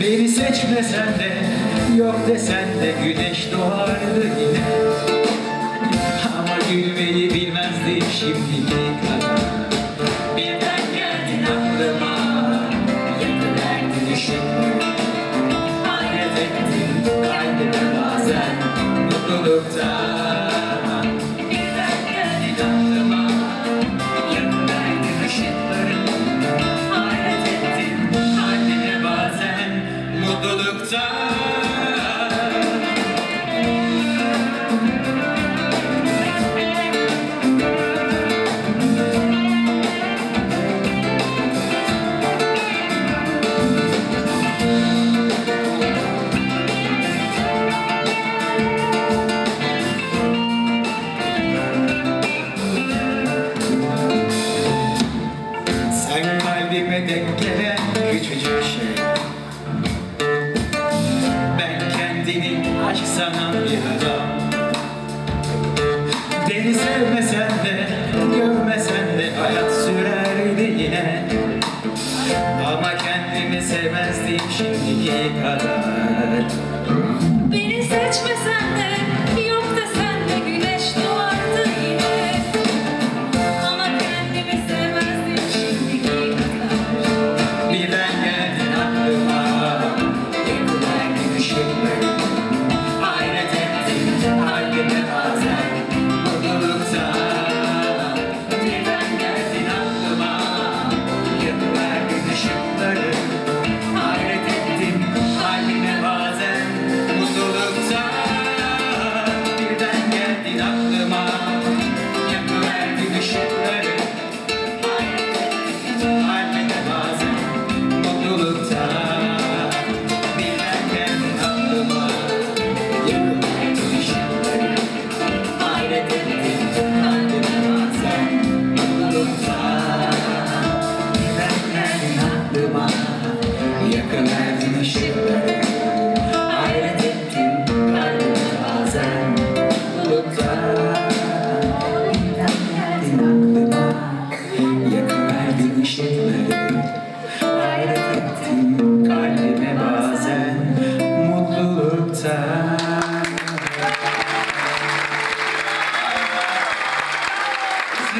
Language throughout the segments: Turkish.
Beni seçmesen de yok desen de güneş doğardı yine. Ama gülmeyi bilmezdim şimdiki kadar Birden geldin aklıma Yakıverdin ışıkları Hayret ettim kalbime bazen Mutluluktan gelen küçücük şey. Ben kendini aşk sanan bir adam. Beni sevmesen de, görmesen de hayat sürerdi yine. Ama kendimi sevmezdim şimdiki kadar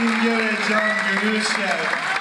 Bugün göreceğim görüşler.